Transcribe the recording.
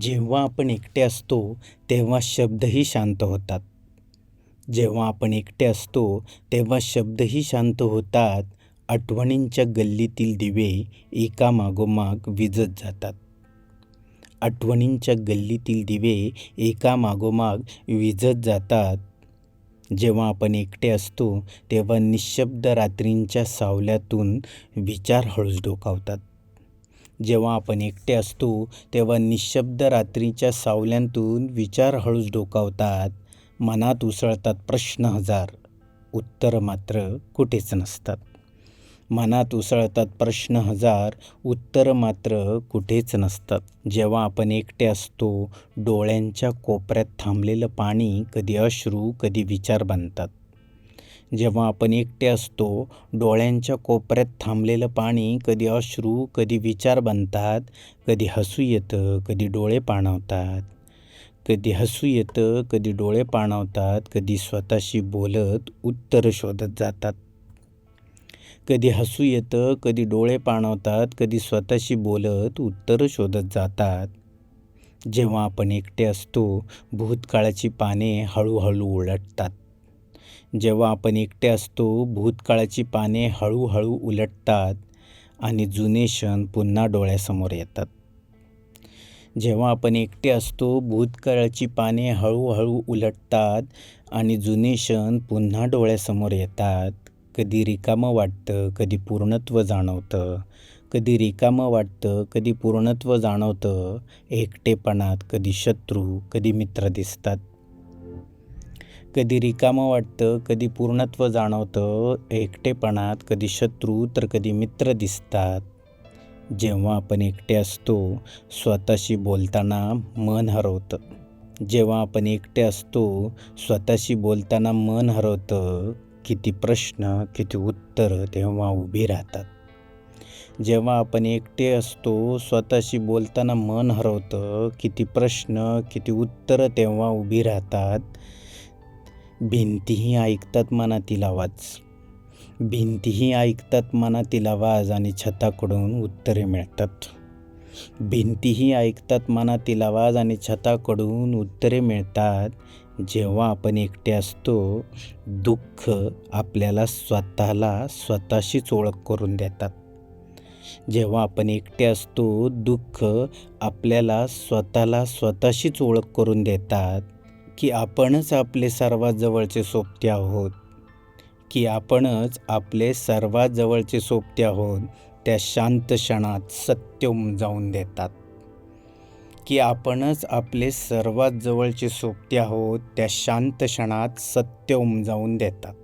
जेव्हा आपण एकटे असतो तेव्हा शब्दही शांत होतात. जेव्हा आपण एकटे असतो तेव्हा शब्दही शांत होतात. आठवणींच्या गल्लीतील दिवे एकामागोमाग विजत जातात. आठवणींच्या गल्लीतील दिवे एकामागोमाग विजत जातात. जेव्हा आपण एकटे असतो तेव्हा निशब्द रात्रींच्या सावल्यातून विचार हळूच डोकावतात. जेव्हा आपण एकटे असतो तेव्हा निशब्द रात्रीच्या सावल्यांतून विचार हळूच डोकावतात. मनात उसळतात प्रश्न हजार. उत्तर मात्र कुठेच नसतात. मनात उसळतात प्रश्न हजार. उत्तर मात्र कुठेच नसतात. जेव्हा आपण एकटे असतो डोळ्यांच्या कोपऱ्यात थांबलेलं पाणी कधी अश्रू कधी विचार बनतात जेव्हा आपण एकटे असतो डोळ्यांच्या कोपऱ्यात थांबलेलं पाणी कधी अश्रू कधी विचार बनतात कधी हसू येतं कधी डोळे पाणावतात. कधी हसू येतं कधी डोळे पाणावतात कधी स्वतःशी बोलत उत्तरं शोधत जातात. कधी हसू येतं कधी डोळे पाणावतात कधी स्वतःशी बोलत उत्तरं शोधत जातात. जेव्हा आपण एकटे असतो भूतकाळाची पाने हळूहळू उलटतात. जेव्हा आपण एकटे असतो भूतकाळाची पाने हळूहळू उलटतात आणि जुने क्षण पुन्हा डोळ्यासमोर येतात. जेव्हा आपण एकटे असतो भूतकाळाची पाने हळूहळू उलटतात आणि जुने क्षण पुन्हा डोळ्यासमोर येतात. कधी रिकामं वाटतं कधी पूर्णत्व जाणवतं. कधी रिकामं वाटतं कधी पूर्णत्व जाणवतं. एकटेपणात कधी शत्रू कधी मित्र दिसतात. कधी रिकामं वाटतं कधी पूर्णत्व जाणवतं एकटेपणात कधी शत्रू तर कधी मित्र दिसतात. जेव्हा आपण एकटे असतो स्वतःशी बोलताना मन हरवतं. जेव्हा आपण एकटे असतो स्वतःशी बोलताना मन हरवतं किती प्रश्न किती उत्तरं तेव्हा उभी राहतात. जेव्हा आपण एकटे असतो स्वतःशी बोलताना मन हरवतं किती प्रश्न किती उत्तरं तेव्हा उभी राहतात भिंतीही ऐकतात मनातील आवाज. भिंतीही ऐकतात मनातील आवाज आणि छताकडून उत्तरे मिळतात. भिंतीही ऐकतात मनातील आवाज आणि छताकडून उत्तरे मिळतात. जेव्हा आपण एकटे असतो दुःख आपल्याला स्वतःला स्वतःशीच ओळख करून देतात. जेव्हा आपण एकटे असतो दुःख आपल्याला स्वतःला स्वतःशीच ओळख करून देतात. की आपणच आपले सर्वात जवळचे सोबते आहोत. की आपणच आपले सर्वात जवळचे सोबते आहोत त्या शांत क्षणात सत्य उमजावून देतात. की आपणच आपले सर्वात जवळचे सोबते आहोत त्या शांत क्षणात सत्य उमजावून देतात.